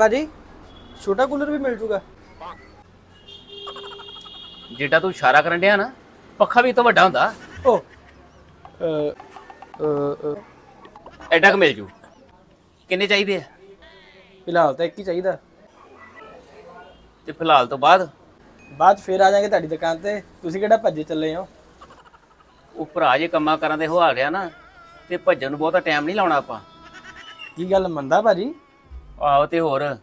ਭਾਜੀ ਛੋਟਾ ਕੂਲਰ ਵੀ ਮਿਲ ਜੂਗਾ। ਜਿਹੜਾ ਤੂੰ ਇਸ਼ਾਰਾ ਕਰਨ ਡਿਆ ਨਾ ਪੱਖਾ ਵੀ ਤੋਂ ਵੱਡਾ ਹੁੰਦਾ। ਓ। ਅ ਅ ਐਡਾ ਕੁ ਮਿਲ ਜੂ। ਕਿੰਨੇ ਚਾਹੀਦੇ ਆ? ਫਿਲਹਾਲ ਤਾਂ ਇੱਕ ਹੀ ਚਾਹੀਦਾ। ਤੇ ਫਿਲਹਾਲ ਤੋਂ ਬਾਅਦ? ਬਾਅਦ 'ਚ ਫੇਰ ਆ ਜਾਾਂਗੇ ਤੁਹਾਡੀ ਦੁਕਾਨ ਤੇ। ਤੁਸੀਂ ਕਿਹੜਾ ਭੱਜੇ ਚੱਲੇ ਹੋ? ਉਹ ਭਰਾ ਜੇ ਕੰਮਾਂ ਕਰਾਂ ਦੇ ਹੋ ਆ ਗਿਆ ਨਾ ਤੇ ਭੱਜਣ ਨੂੰ ਬਹੁਤਾ ਟਾਈਮ ਨਹੀਂ ਲਾਉਣਾ ਆਪਾਂ। ਕੀ ਗੱਲ ਮੰਦਾ ਭਾਜੀ? ਆਹੋ ਤੇ ਹੋਰ।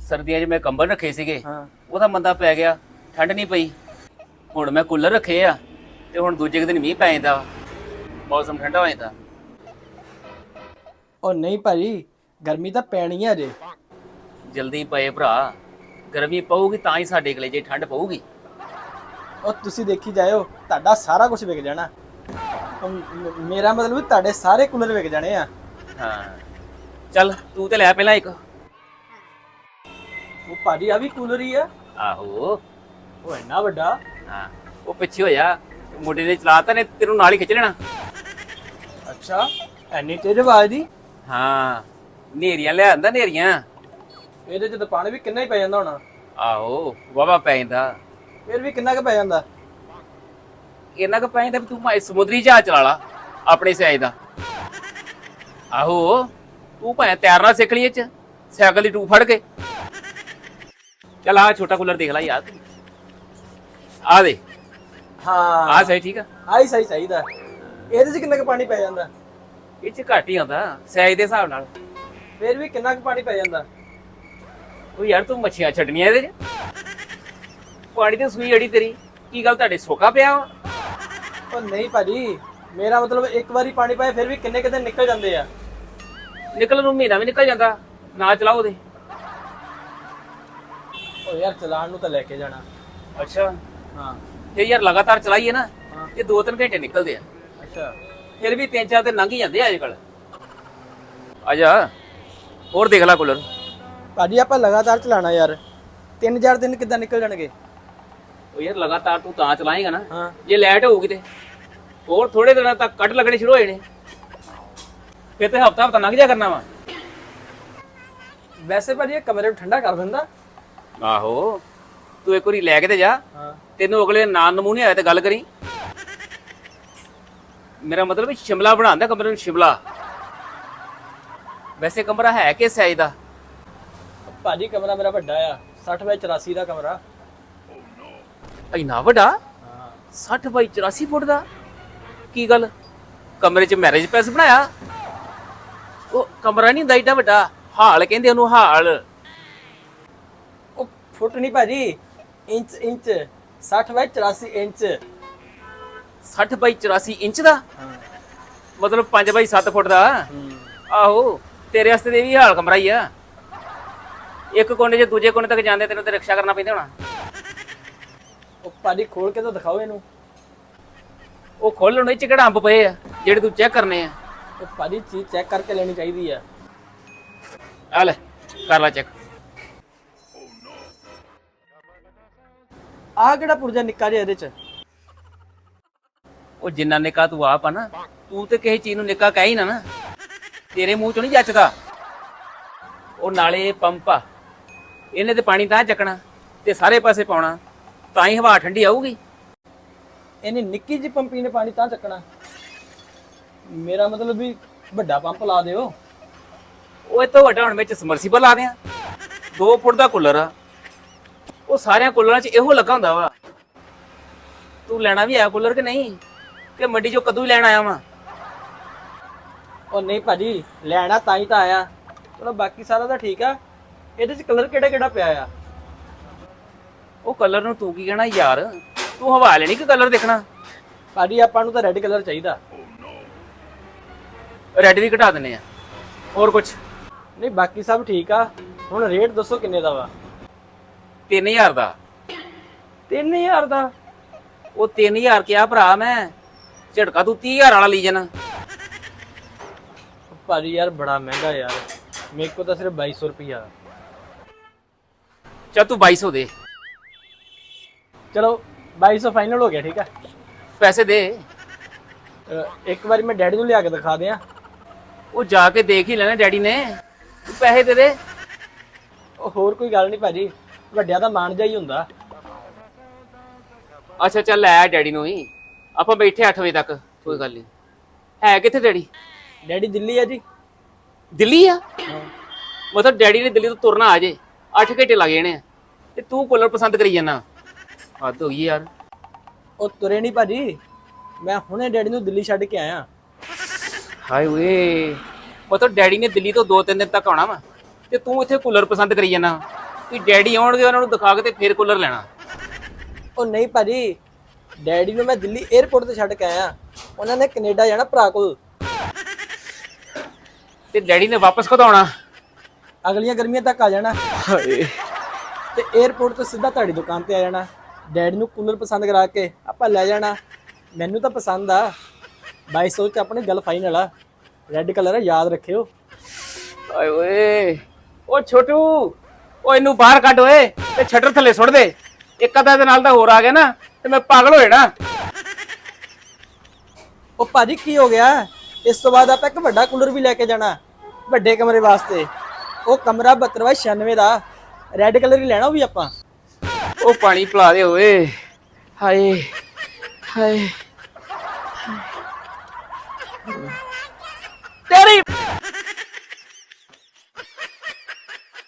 ਸਰਦੀਆਂ 'ਚ ਮੈਂ ਕੰਬਲ ਰੱਖੇ ਸੀਗੇ। ਹਾਂ। ਉਹਦਾ ਮੰਦਾ ਪੈ ਗਿਆ। ਠੰਡ ਨਹੀਂ ਪਈ। ਹੁਣ ਮੈਂ ਕੂਲਰ ਰੱਖੇ ਆ ਤੇ ਹੁਣ ਦੂਜੇ ਕੁ ਦਿਨ ਮੀਂਹ ਪੈ ਜਾਂਦਾ। ਵਾ। ਮੌਸਮ ਠੰਡਾ ਹੋ ਜਾਂਦਾ। ਉਹ ਨਹੀਂ ਭਾਜੀ ਗਰਮੀ ਤਾਂ ਪੈਣੀ ਆ ਜੇ ਜਲਦੀ ਪਏ ਭਰਾ। ਗਰਮੀ ਪਊਗੀ ਤਾਂ ਹੀ ਸਾਡੇ ਕਲੇਜੇ ਠੰਡ ਪਊਗੀ। ਉਹ ਤੁਸੀਂ ਦੇਖੀ ਜਾਇਓ ਤੁਹਾਡਾ ਸਾਰਾ ਕੁਝ ਵਿਕ ਜਾਣਾ। ਉਹ ਮ- ਮੇਰਾ ਮਤਲਬ ਵੀ ਤੁਹਾਡੇ ਸਾਰੇ ਕੂਲਰ ਵਿਕ ਜਾਣੇ ਆ। ਹਾਂ। ਚੱਲ ਤੂੰ ਤੇ ਲੈ ਪਹਿਲਾਂ ਇੱਕ। ਉਹ ਭਾਜੀ ਆ ਵੀ ਕੂਲਰ ਹੀ ਆ? ਆਹੋ। ਉਹ ਇੰਨਾ ਵੱਡਾ? ਹਾਂ। ਉਹ ਪਿੱਛੇ ਹੋ ਜਾ ਮੁੰਡੇ ਨੇ ਚਲਾਤਾ ਨੇ ਤੈਨੂੰ ਨਾਲ ਹੀ ਖਿੱਚ ਲੈਣਾ। ਅੱਛਾ ਐਨੀ ਤੇਜ਼ ਆਵਾਜ਼ ਦੀ? ਹਾਂ। ਨੇਰੀਆਂ ਲੈ ਆਂਦਾ ਨੇਰੀਆਂ ਇਹਦੇ ਚ ਤਾਂ ਪਾਣੀ ਵੀ ਕਿੰਨਾ ਹੀ ਪੈ ਜਾਂਦਾ ਹੋਣਾ। ਆਹੋ ਵਾਵਾ ਪੈ ਜਾਂਦਾ। ਫਿਰ ਵੀ ਕਿੰਨਾ ਕੁ ਪੈ ਜਾਂਦਾ? ਇੰਨਾ ਕੁ ਪੈ ਜਾਂਦਾ ਵੀ ਤੂੰ ਸਮੁੰਦਰੀ ਜਹਾਜ਼ ਚਲਾ ਲਾ ਆਪਣੇ ਸਿਆਜ ਦਾ। ਆਹੋ। ਤੂੰ ਭਾਵੇਂ ਤੈਰਨਾ ਸਿੱਖ ਲਈ ਇਹ ਚ ਸਾਈਕਲ ਦੀ ਟੂਬ ਫੜ ਕੇ। ਚੱਲ ਆ ਛੋਟਾ ਕੂਲਰ ਦੇਖ ਲੈ ਯਾਰ। ਆ ਦੇ ਹਾਂ। ਆ ਸਹੀ ਠੀਕ ਆ? ਆਈ ਸਹੀ ਚਾਹੀਦਾ। ਇਹਦੇ ਚ ਕਿੰਨਾ ਕੁ ਪਾਣੀ ਪੈ ਜਾਂਦਾ? ਇਹ ਚ ਘੱਟ ਹੀ ਆਉਂਦਾ ਸਿਆਜ ਦੇ ਹਿਸਾਬ ਨਾਲ। ਫਿਰ ਵੀ ਕਿੰਨਾ ਕੁ ਪਾਣੀ ਪੈ ਜਾਂਦਾ? ਉਹ ਯਾਰ ਤੂੰ ਮੱਛੀਆਂ ਛੱਡਣੀਆਂ ਇਹਦੇ ਚ। ਪਾਣੀ ਤੇ ਸੂਈ ਅੜੀ ਤੇਰੀ ਕੀ ਗੱਲ ਤੁਹਾਡੇ ਸੋਕਾ ਪਿਆ ਵਾ? ਉਹ ਨਹੀਂ ਭਾਜੀ ਮੇਰਾ ਮਤਲਬ ਇੱਕ ਵਾਰੀ ਪਾਣੀ ਪਾਏ ਫਿਰ ਵੀ ਕਿੰਨੇ ਕਿਤੇ ਨਿਕਲ ਜਾਂਦੇ ਆ। ਨਿਕਲਣ ਨੂੰ ਮਹੀਨਾ ਵੀ ਨਿਕਲ ਜਾਂਦਾ ਨਾ ਚਲਾਓ ਦੇ ਉਹ ਯਾਰ ਚਲਾਣ ਨੂੰ ਤਾਂ ਲੈ ਕੇ ਜਾਣਾ। ਅੱਛਾ। ਹਾਂ। ਫਿਰ ਯਾਰ ਲਗਾਤਾਰ ਚਲਾਈਏ ਨਾ। ਇਹ 2-3 ਘੰਟੇ ਨਿਕਲਦੇ ਆ। ਅੱਛਾ। ਫਿਰ ਵੀ 3-4 ਦਿਨ ਲੰਘ ਹੀ ਜਾਂਦੇ ਆ ਅੱਜ ਕੱਲ ਆ ਜਾ ਹੋਰ ਦੇਖ ਲੈ ਕੂਲਰ। ਭਾਜੀ ਆਪਾਂ ਲਗਾਤਾਰ ਚਲਾਣਾ ਯਾਰ। 3000 ਦਿਨ ਕਿੱਦਾਂ ਨਿਕਲ ਜਾਣਗੇ? ਉਹ ਯਾਰ ਲਗਾਤਾਰ ਤੂੰ ਤਾਂ ਚਲਾਏਗਾ ਨਾ। ਹਾਂ। ਜੇ ਲਾਈਟ ਹੋਊਗੀ ਤੇ। ਹੋਰ ਥੋੜੇ ਦਿਨਾਂ ਤੱਕ ਕੱਟ ਲੱਗਣੇ ਸ਼ੁਰੂ ਹੋ ਜਾਣੇ। ਫਿਰ ਤੇ ਹਫਤਾ ਹਫਤਾ ਲੰਘ ਜਾ ਕਰਨਾ ਵਾ। ਵੈਸੇ ਭਾਜੀ ਇਹ ਕਮਰੇ ਨੂੰ ਠੰਡਾ ਕਰ ਦਿੰਦਾ। ਆਹੋ ਤੂੰ ਇੱਕ ਵਾਰੀ ਲੈ ਕੇ ਤੇ ਜਾ। ਹਾਂ। ਤੈਨੂੰ ਅਗਲੇ ਨਾਂ ਨਮੂਨੇ ਆਇਆ ਤੇ ਗੱਲ ਕਰੀ। ਮੇਰਾ ਮਤਲਬ ਸ਼ਿਮਲਾ ਬਣਾਉਂਦਾ ਕਮਰੇ ਨੂੰ ਸ਼ਿਮਲਾ। ਵੈਸੇ ਕਮਰਾ ਹੈ ਕਿ ਸਾਈਜ਼ ਦਾ? ਭਾਜੀ ਕਮਰਾ ਮੇਰਾ ਵੱਡਾ ਆ 60 ਬਾਈ 84 ਦਾ ਕਮਰਾ। ਇੰਨਾ ਵੱਡਾ? ਹਾਂ। 60 ਬਾਈ 84 ਫੁੱਟ ਦਾ? ਕੀ ਗੱਲ? ਕਮਰੇ 'ਚ ਮੈਰਿਜ ਪੈਸ ਬਣਾਇਆ? ਉਹ ਕਮਰਾ ਨਹੀਂ ਹੁੰਦਾ ਏਡਾ ਵੱਡਾ ਹਾਲ ਕਹਿੰਦੇ ਉਹਨੂੰ ਹਾਲ। ਉਹ ਫੁੱਟ ਨਹੀਂ ਭਾਜੀ inch inch 60 by 84 inch. 60 by 84 inch ਦਾ? ਮਤਲਬ 5 ਬਾਈ 7 ਫੁੱਟ ਦਾ? ਆਹੋ ਤੇਰੇ ਵਾਸਤੇ ਤੇ ਇਹ ਵੀ ਹਾਲ ਕਮਰਾ ਹੀ ਆ। ਇੱਕ ਕੋਨੇ 'ਚ ਦੂਜੇ ਕੋਨੇ ਤੱਕ ਜਾਂਦੇ ਤੈਨੂੰ ਤੇ ਰਿਕਸ਼ਾ ਕਰਨਾ ਪੈਂਦਾ ਹੋਣਾ। ਉਹ ਭਾਜੀ ਖੋਲ ਕੇ ਤਾਂ ਦਿਖਾਓ ਇਹਨੂੰ। ਉਹ ਖੋਲਣ ਵਿੱਚ ਕਿਹੜਾ ਅੰਬ ਪਏ ਆ ਜਿਹੜੇ ਤੂੰ ਚੈੱਕ ਕਰਨੇ ਆ। ਉਹ ਭਾਜੀ ਚੀਜ਼ ਚੈੱਕ ਕਰਕੇ ਲੈਣੀ ਚਾਹੀਦੀ ਆ। ਆ ਲੈ ਕਰ ਲੈ ਚੈੱਕ ਆਹ ਕਿਹੜਾ ਪੁਰਜਾ ਨਿੱਕਾ ਜਿਹਾ ਇਹਦੇ ਚ? ਉਹ ਜਿੰਨਾ ਨਿੱਕਾ ਤੂੰ ਆਪ ਆ ਨਾ ਤੂੰ ਤੇ ਕਿਸੇ ਚੀਜ਼ ਨੂੰ ਨਿੱਕਾ ਕਹਿ ਹੀ ਨਾ ਨਾ। ਤੇਰੇ ਮੂੰਹ ਚੋਂ ਨਹੀਂ ਜੱਚਦਾ। ਉਹ ਨਾਲੇ ਪੰਪ ਆ। ਇਹਨੇ ਤੇ ਪਾਣੀ ਤਾਂ ਚੱਕਣਾ ਤੇ ਸਾਰੇ ਪਾਸੇ ਪਾਉਣਾ। ਤਾਂ ਹੀ ਹਵਾ ਠੰਡੀ ਆਊਗੀ। ਇਹਨੇ ਨਿੱਕੀ ਜਿਹੀ ਪੰਪੀ ਨੇ ਪਾਣੀ ਤਾਂ ਚੱਕਣਾ। ਮੇਰਾ ਮਤਲਬ ਵੀ ਵੱਡਾ ਪੰਪ ਲਾ ਦਿਓ। ਉਹ ਇਹ ਤੋਂ ਵੱਡਾ ਹੁਣ ਵਿੱਚ ਸਮਰਸੀਬਲ ਲਾ ਦਿਆਂ। 2 ਫੁੱਟ ਦਾ ਕੂਲਰ ਆ। ਉਹ ਸਾਰਿਆਂ ਕੂਲਰਾਂ 'ਚ ਇਹੋ ਲੱਗਾ ਹੁੰਦਾ ਵਾ। ਤੂੰ ਲੈਣਾ ਵੀ ਆਇਆ ਕੂਲਰ ਕਿ ਨਹੀਂ? ਕਿ ਮੰਡੀ 'ਚੋਂ ਕਦੋਂ ਹੀ ਲੈਣ ਆਇਆ ਵਾ? ਉਹ ਨਹੀਂ ਭਾਜੀ ਲੈਣਾ ਤਾਂ ਹੀ ਤਾਂ ਆਇਆ। ਚਲੋ ਬਾਕੀ ਸਾਰਾ ਤਾਂ ਠੀਕ ਆ। ਇਹਦੇ ਚ ਕਲਰ ਕਿਹੜਾ ਕਿਹੜਾ ਪਿਆ ਆ? ਉਹ ਕਲਰ ਨੂੰ ਤੂੰ ਕੀ ਕਹਿਣਾ ਯਾਰ? ਤੂੰ ਹਵਾ ਲੈਣੀ ਕਿ ਕਲਰ ਦੇਖਣਾ? ਭਾਜੀ ਆਪਾਂ ਨੂੰ ਤਾਂ ਰੈੱਡ ਕਲਰ ਚਾਹੀਦਾ। ਰੈੱਡ ਵੀ ਘਟਾ ਦਿੰਨੇ ਆ। ਹੋਰ ਕੁਝ ਨਹੀਂ ਬਾਕੀ ਸਭ ਠੀਕ ਆ। ਹੁਣ ਰੇਟ ਦੱਸੋ ਕਿੰਨੇ ਦਾ ਵਾ? 3000 ਦਾ। 3000 ਦਾ? ਉਹ 3000 ਕਿਹਾ ਭਰਾ ਮੈਂ। ਝਟਕਾ ਤੂੰ 30000 ਵਾਲਾ ਲਈ ਜਾਣਾ। ਭਾਜੀ ਯਾਰ ਬੜਾ ਮਹਿੰਗਾ ਯਾਰ। ਮੇਰੇ ਕੋਲ ਤਾਂ ਸਿਰਫ 2200 ਰੁਪਿਆ ਚੱਲ ਤੂੰ 2200 ਦੇ। ਚਲੋ 2200 ਫਾਈਨਲ ਹੋ ਗਿਆ ਠੀਕ ਆ? ਪੈਸੇ ਦੇ। ਇੱਕ ਵਾਰੀ ਮੈਂ ਡੈਡੀ ਨੂੰ ਲਿਆ ਕੇ ਦਿਖਾ ਦਿਆਂ। ਉਹ ਜਾ ਕੇ ਦੇਖ ਹੀ ਲੈਣਾ ਡੈਡੀ ਨੇ। ਤੂੰ ਪੈਸੇ ਦੇ ਦੇ। ਉਹ ਹੋਰ ਕੋਈ ਗੱਲ ਨਹੀਂ ਭਾਜੀ ਵੱਡਿਆਂ ਦਾ ਮਾਣ ਜਾਈ ਹੁੰਦਾ। ਅੱਛਾ ਚੱਲ ਲੈ ਆ ਡੈਡੀ ਨੂੰ ਹੀ ਆਪਾਂ ਬੈਠੇ 8 ਵਜੇ ਤੱਕ ਕੋਈ ਗੱਲ ਨਹੀਂ। ਹੈ ਕਿੱਥੇ ਡੈਡੀ? ਡੈਡੀ ਦਿੱਲੀ ਆ ਜੀ। ਦਿੱਲੀ ਆ? ਮਤਲਬ ਡੈਡੀ ਨੇ ਦਿੱਲੀ ਤੋਂ ਤੁਰਨਾ ਆ ਜੇ। 8 ਘੰਟੇ ਲੱਗ ਜਾਣੇ ਆ। ਤੇ ਤੂੰ ਕੂਲਰ ਪਸੰਦ ਕਰੀ ਜਾਂਦਾ ਹੱਦ ਹੋ ਗਈ ਯਾਰ। ਉਹ ਤੁਰੇ ਨਹੀਂ ਭਾਜੀ। ਮੈਂ ਹੁਣੇ ਡੈਡੀ ਨੂੰ ਦਿੱਲੀ ਛੱਡ ਕੇ ਆਇਆ। ਹਾਏ ਓਏ। ਮਤਲਬ ਡੈਡੀ ਨੇ ਦਿੱਲੀ ਤੋਂ 2-3 ਦਿਨ ਤੱਕ ਆਉਣਾ ਵਾ ਤੇ ਤੂੰ ਇੱਥੇ ਕੂਲਰ ਪਸੰਦ ਕਰੀ ਜਾਂਦਾ ਵੀ ਡੈਡੀ ਆਉਣਗੇ ਉਹਨਾਂ ਨੂੰ ਦਿਖਾ ਕੇ ਤੇ ਫੇਰ ਕੂਲਰ ਲੈਣਾ। ਉਹ ਨਹੀਂ ਭਾਜੀ ਡੈਡੀ ਨੂੰ ਮੈਂ ਦਿੱਲੀ 에ਅਰਪੋਰਟ ਤੇ ਛੱਡ ਕੇ ਆਇਆ। ਉਹਨਾਂ ਨੇ ਕੈਨੇਡਾ ਜਾਣਾ ਭਰਾ ਕੋਲ। ਤੇ ਡੈਡੀ ਨੇ ਵਾਪਸ ਕਦੋਂ ਆਉਣਾ? ਅਗਲੀਆਂ ਗਰਮੀਆਂ ਤੱਕ ਆ ਜਾਣਾ। ਹਾਏ। ਤੇ 에ਅਰਪੋਰਟ ਤੋਂ ਸਿੱਧਾ ਤੁਹਾਡੀ ਦੁਕਾਨ ਤੇ ਆ ਜਾਣਾ। ਡੈਡੀ ਨੂੰ ਕੂਲਰ ਪਸੰਦ ਕਰਾ ਕੇ ਆਪਾਂ ਲੈ ਜਾਣਾ। ਮੈਨੂੰ ਤਾਂ ਪਸੰਦ ਆ। 2200 ਚ ਆਪਣੀ ਗੱਲ ਫਾਈਨਲ ਆ। ਰੈੱਡ ਕਲਰ ਆ ਯਾਦ ਰੱਖਿਓ। ਹਾਏ ਓਏ ਉਹ ਛੋਟੂ ਉਹ ਇਹਨੂੰ ਬਾਹਰ ਕੱਢ ਓਏ ਤੇ ਛੱਡਰ ਥੱਲੇ ਸੁੱਟ ਦੇ। ਇੱਕ ਅੱਧਾ ਦੇ ਨਾਲ ਤਾਂ ਹੋਰ ਆ ਗਿਆ ਨਾ ਤੇ ਮੈਂ ਪਾਗਲ ਹੋ ਜਾਣਾ ਉਹ ਭਾਜੀ ਕੀ ਹੋ ਗਿਆ? ਇਸ ਤੋਂ ਬਾਅਦ ਆਪਾਂ ਇੱਕ ਵੱਡਾ ਕੂਲਰ ਵੀ ਲੈ ਕੇ ਜਾਣਾ ਵੱਡੇ ਕਮਰੇ ਵਾਸਤੇ। ਉਹ ਕਮਰਾ 72 ਬਾਈ 96 ਦਾ ਰੈੱਡ ਕਲਰ ਹੀ ਲੈਣਾ ਉਹ ਵੀ ਆਪਾਂ। ਉਹ ਪਾਣੀ ਪਿਲਾ ਦੇ ਓਏ। ਹਾਏ ਹਾਏ।